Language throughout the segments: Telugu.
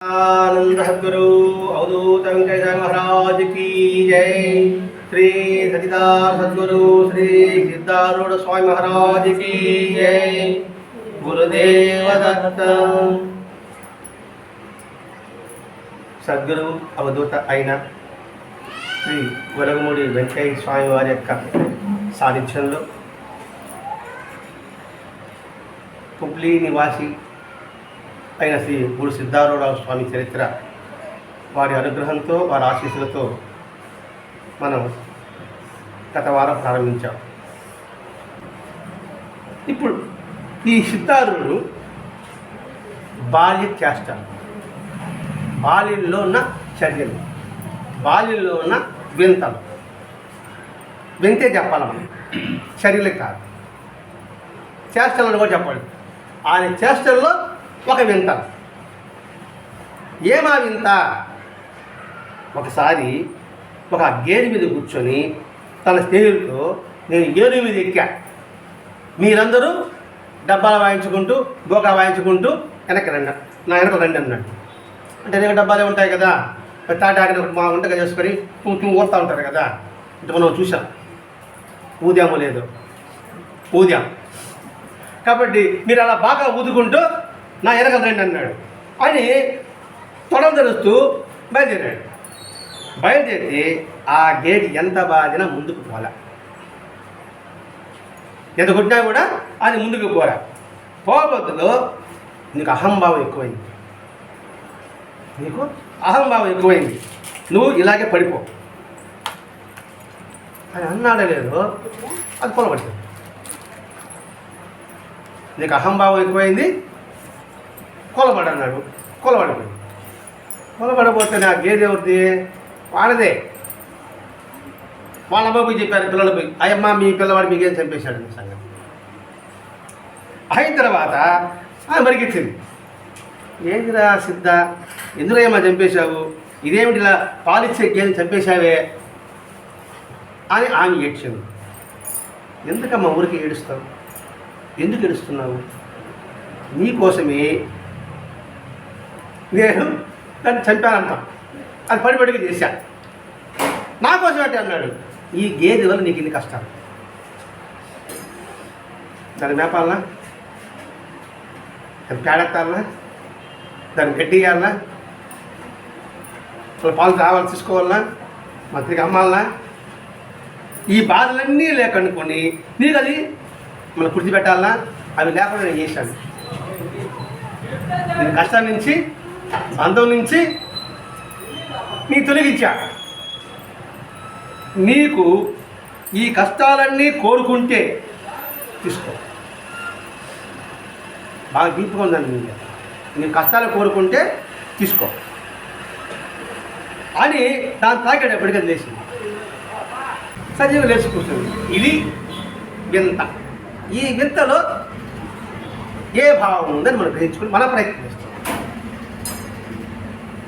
आनंद सदगुरु अवधूत वेंकटेश्वर महाराज की जय श्री सचिदार सदगुरु श्री सिद्धारूढ़ स्वामी महाराज की जय गुरुदेव दत्त సద్గురు అవధూత అయిన శ్రీ గొలగమూడి వెంకయ్య స్వామి వారి యొక్క సాన్నిధ్యంలో పుబ్లీ నివాసి అయిన శ్రీ గురు సిద్ధారూఢ స్వామి చరిత్ర వారి అనుగ్రహంతో వారి ఆశీస్సులతో మనం గత వారం ప్రారంభించాం. ఇప్పుడు ఈ సిద్ధారుడు బాల్య చేష్ట బాల్యంలో ఉన్న చర్యలు బాల్యంలో ఉన్న వింతలు. వింతే చెప్పాలి మనం. చర్యలు కాదు. చేష్టలను కూడా చెప్పాలి. ఆయన చేష్టల్లో ఒక వింత. ఏమా వింత? ఒకసారి ఒక గేరు మీద కూర్చొని తన స్నేహితులతో నేను ఏరు మీద ఎక్కా. మీరందరూ డబ్బాలు వాయించుకుంటూ గోకా వాయించుకుంటూ వెనక్కి రండి. నా వెనక రండి అన్నాడు. అంటే వెనక డబ్బాలే ఉంటాయి కదా. తాటాకిన మా వంటగా చేసుకొని తూ ఊరుతూ ఉంటారు కదా. అంటే మనం చూసాం ఊదామో లేదు. ఊదాం. కాబట్టి మీరు అలా బాగా ఊదుకుంటూ నా వెనక రండి అన్నాడు. అని తొడం తెరుస్తూ బయలుదేరాడు. బయలుదేరి ఆ గేట్ ఎంత బాధినా ముందుకు పోలే. ఎంత కొట్టినా కూడా అది ముందుకు పోరా పోబద్దులో నీకు అహంభావం ఎక్కువైంది. నీకు అహంభావం ఎక్కువైంది. నువ్వు ఇలాగే పడిపో. అని అన్నాడే లేదు అది పొలబడుతుంది నీకు అహంభావం ఎక్కువైంది కొలబడి అన్నాడు కొలబడిపోయింది. కొలబడపోతే నా గేదె ఎవరిది? వాళ్ళదే వాళ్ళ బాబు చెప్పారు? పిల్లలు పోయి అయ్యమ్మ మీ పిల్లవాడు మీకేం చంపేశాడు మీ సంగతి? అయిన తర్వాత ఆమె మరిగించింది ఏందిరా సిద్ధ? ఎందులో ఏమో చంపేశావు? ఇదేమిటి ఇలా పాలిచ్చే గేదె చంపేశావే? అని ఆమె ఏడ్చింది. ఎందుకమ్మా ఊరికి ఏడుస్తావు? ఎందుకు ఏడుస్తున్నావు? నీకోసమే నేను దాన్ని చంపానంట. అది పడి చేశాను చేశా. నా కోసం అంటే అన్నాడు. ఈ గేదె వల్ల నీకు ఇన్ని కష్టాలు? దాన్ని మేపాలనా? దాన్ని పేడెత్తాలనా? దాన్ని గడ్డి ఇవ్వాలనా అసలు పాలు రావాలి తీసుకోవాలనా? మంత్రికి అమ్మాలనా? ఈ బాధలన్నీ లేకనుకొని నీకు అది మనం గుర్తుపెట్టాలనా? అవి లేకుండా నేను చేశాను. దీని కష్టం నుంచి బంధం నుంచి నీ తొలగించా నీకు ఈ కష్టాలన్నీ కోరుకుంటే తీసుకో. బాగా డీప్గా ఉందండి నీకు నీ కష్టాలు కోరుకుంటే తీసుకో. అని దాని తాకాడు ఎప్పటికీ లేచింది. సజీవ లేచి కూర్చుంది. ఇది వింత. ఈ వింతలో ఏ భావం ఉందని మనం గ్రహించుకుని మన ప్రయత్నం చేస్తాం.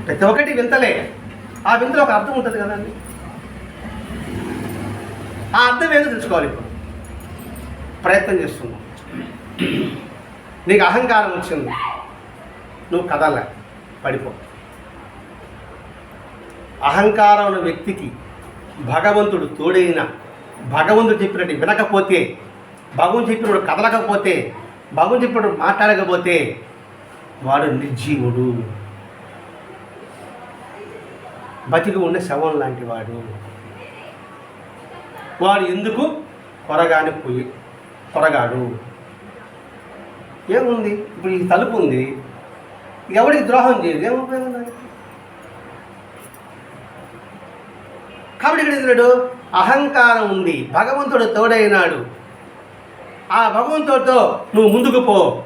ప్రతి ఒక్కటి వింతలే. ఆ వింతలో ఒక అర్థం ఉంటుంది కదండి? ఆ అర్థం ఏదో తెలుసుకోవాలి ఇప్పుడు. ప్రయత్నం చేస్తున్నావు నీకు అహంకారం వచ్చింది. నువ్వు కదలే పడిపో. అహంకారం ఉన్న వ్యక్తికి భగవంతుడు తోడైన భగవంతుడు చెప్పినట్టు వినకపోతే భగవంతుడు చెప్పినప్పుడు కదలకపోతే భగవంతుడు చెప్పినప్పుడు మాట్లాడకపోతే వాడు నిర్జీవుడు. బతికి ఉన్న శవం లాంటి వాడు. వాడు ఎందుకు? త్వరగానే పోయి త్వరగాడు. ఏముంది? ఇప్పుడు ఈ తలుపు ఉంది. ఎవరికి ద్రోహం చేయదు? ఏమి ఉపయోగం కాబట్టి ఇక్కడ ఎందుకు అహంకారం ఉంది. భగవంతుడు తోడైనాడు. ఆ భగవంతుడితో నువ్వు ముందుకు పో.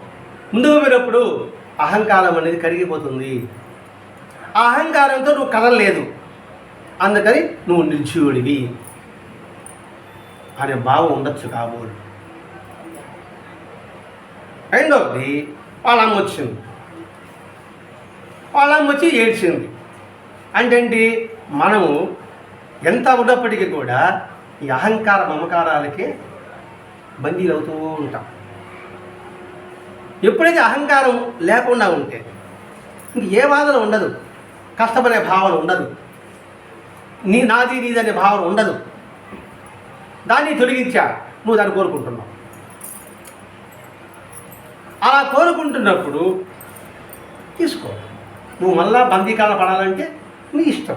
ముందుకు పోయినప్పుడు అహంకారం అనేది కరిగిపోతుంది. ఆ అహంకారంతో నువ్వు కదలలేదు. అందుకని నువ్వు నిర్జీవుడివి. అనే భావం ఉండొచ్చు కాబోలు. రెండవది వాళ్ళ అమ్మ వచ్చింది. వాళ్ళ అమ్మ వచ్చి ఏడ్చింది. అంటే ఏంటి మనము ఎంత ఉన్నప్పటికీ కూడా ఈ అహంకార మమకారాలకి బందీలు అవుతూ ఉంటాం. ఎప్పుడైతే అహంకారం లేకుండా ఉంటే ఇంక ఏ బాధలు ఉండదు. కష్టపడే భావన ఉండదు. నీ నాది నీదనే భావన ఉండదు. దాన్ని తొలగించా నువ్వు దాన్ని కోరుకుంటున్నావు. అలా కోరుకుంటున్నప్పుడు తీసుకో. నువ్వు మళ్ళా బందీకాలం పడాలంటే నీ ఇష్టం.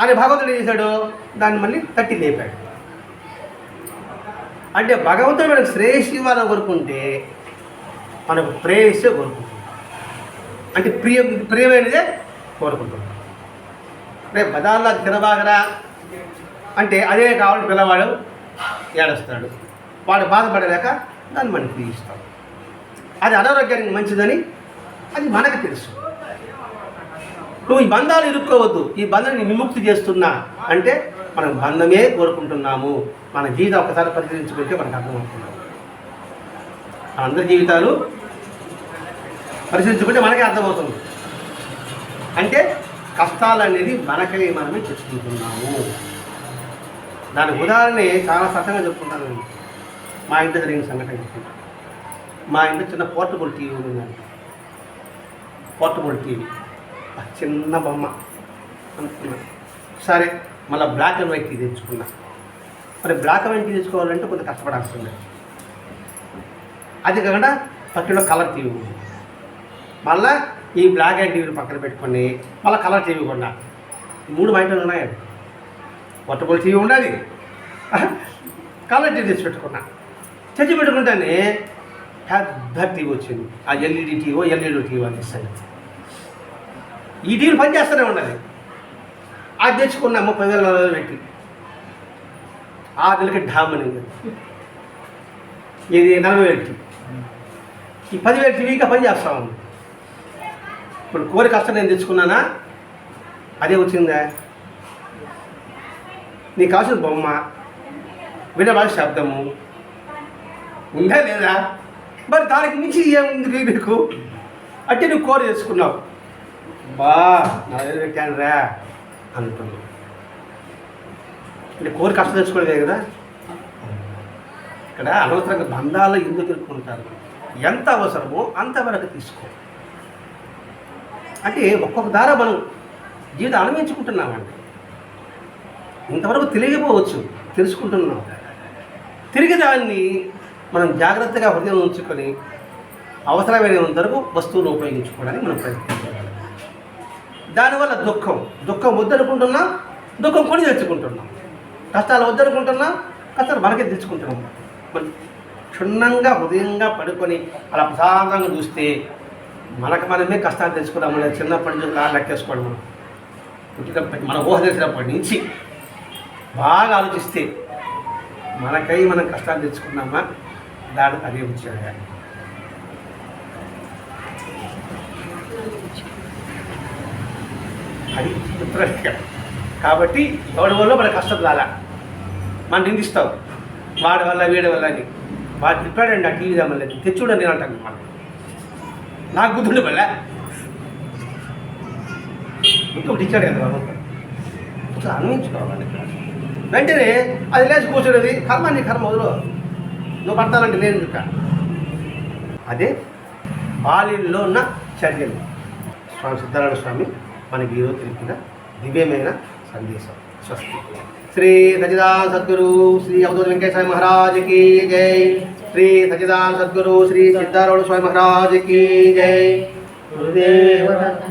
అని భగవంతుడు చేశాడు? దాన్ని మళ్ళీ తట్టి లేపాడు. అంటే భగవంతుడు మనకు శ్రేయస్సు ఇవ్వాలని కోరుకుంటే మనకు ప్రేయస్సే కోరుకుంటున్నాం అంటే ప్రియ ప్రియమైనదే కోరుకుంటున్నాం రేపు బజార్లో తినబాగరా అంటే అదే కావాలని పిల్లవాడు ఏడుస్తాడు. వాడు బాధపడలేక దాన్ని మనం తీయిస్తాం. అది అనారోగ్యానికి మంచిదని అది మనకు తెలుసు. నువ్వు ఈ బంధాలు ఇరుక్కోవద్దు. ఈ బంధాన్ని విముక్తి చేస్తున్నా అంటే మనం బంధమే కోరుకుంటున్నాము. మన జీవితం ఒకసారి పరిశీలించుకుంటే మనకు అర్థమవుతుంది. అందరి జీవితాలు పరిశీలించుకుంటే మనకే అర్థమవుతుంది. అంటే కష్టాలు అనేది మనకై మనమే తెచ్చుకుంటున్నాము దానికి ఉదాహరణ చాలా సత్యంగా చెప్పుకుంటాను నేను. మా ఇంట్లో జరిగిన సంఘటన చెప్పుకుంటాను మా ఇంట్లో చిన్న పోర్టబుల్ టీవీ ఉందండి పోర్టబుల్ టీవీ. చిన్న బొమ్మ. అనుకున్నా సరే మళ్ళీ బ్లాక్ అండ్ వైట్ టీవీ తెచ్చుకున్నా. మరి బ్లాక్ అండ్ వైట్ టీవీ తెచ్చుకోవాలంటే కొంచెం కష్టపడాల్సి ఉంది అది కాకుండా పట్టిలో కలర్ టీవీ ఉంది. మళ్ళా ఈ బ్లాక్ అండ్ టీవీని పక్కన పెట్టుకొని మళ్ళీ కలర్ టీవీ కొన్నా. మూడు బయట ఉన్నాయండి పోర్టబుల్ టీవీ ఉండాలి. కలర్ టీవీ తెచ్చి పెట్టుకున్నా. తెచ్చి పెట్టుకుంటేనే పెద్ద టీవీ వచ్చింది. ఆ ఎల్ఈడి టీవో ఎల్ఈడి టీవో అనేసి ఈ టీవీలు పనిచేస్తూనే ఉండాలి అది తెచ్చుకున్నా ముప్పై వేల నలభై వేలు పెట్టి. ఆ నెలకి డామని ఇది నలభై వేలు టీవీ ఈ పదివేల టీవీ ఇంకా పని చేస్తా ఉంది. ఇప్పుడు కోరి కష్టం నేను తెచ్చుకున్నానా? అదే వచ్చిందా? నీకు కావాల్సిన బొమ్మ. వినబాల శబ్దము. ఉందా లేదా? మరి దానికి మించి ఏముంది నీకు? అంటే నువ్వు కోరి తెచ్చుకున్నావు. బా నా దగ్గర పెట్టాను రా అనుకున్నావు అంటే కోరి కష్టం తెచ్చుకోలేదే కదా? ఇక్కడ అనవసరంగా బంధాలు ఎందుకు తెలుపుకుంటారు ఎంత అవసరమో అంతవరకు తీసుకో. అంటే ఒక్కొక్క దారా మనం జీవితం అనుభవించుకుంటున్నామండి ఇంతవరకు తెలియకపోవచ్చు తెలుసుకుంటున్నాం. తిరిగి దాన్ని మనం జాగ్రత్తగా హృదయం ఉంచుకొని అవసరమైనంత వరకు వస్తువులు ఉపయోగించుకోవడానికి మనం ప్రయత్నించాలి దానివల్ల దుఃఖం దుఃఖం వద్దనుకుంటున్నాం దుఃఖం కొని తెచ్చుకుంటున్నాం. కష్టాలు వద్దనుకుంటున్నాం కష్టాలు మనకే తెచ్చుకుంటున్నాం. మరి క్షుణ్ణంగా హృదయంగా పడుకొని అలా ప్రశాంతంగా చూస్తే మనకు మనమే కష్టాలు తెలుసుకున్నాము లేదా చిన్నప్పటి నుంచి కాళ్ళు లెక్కేసుకోవడం మనం. పుట్టినప్పటి మన ఊహ తెలిసినప్పటి నుంచి బాగా ఆలోచిస్తే మనకై మనం కష్టాలు తెచ్చుకున్నామా దాని అదే వచ్చాడు అది ఉత్తరరేఖ కాబట్టి ఎవడి వల్ల మన కష్టం రాలా? మనం నిందిస్తాం. వాడి వల్ల వీడి వల్ల అని. వాడు చెప్పాడండి ఆ టీవీ దామని తెచ్చుడని నేను అంటాను మనం. నాకు గుర్తుండే వల్ల ఇంకొకటి ఇచ్చాడు కదా భగవంతుడు ఇట్లా అన్వించుకోవాలి వెంటనే అది లేచి కూర్చునేది కర్మ నీ కర్మ వదులు. నువ్వు పడతానంటే నేను ఇంకా అదే బాల్యంలో ఉన్న చర్యలు. స్వామి సిద్ధారాయణ స్వామి మనకి ఈరోజు తెలిపిన దివ్యమైన సందేశం. స్వస్తి. శ్రీ సచిదాన్ సద్గురు శ్రీ అవధూత వెంకటేశ్వర మహారాజ్ की జై శ్రీ సచిదాన్ సద్గురు శ్రీ సిద్ధారూఢ స్వామి మహారాజ్ की జై గురుదేవ దత్త.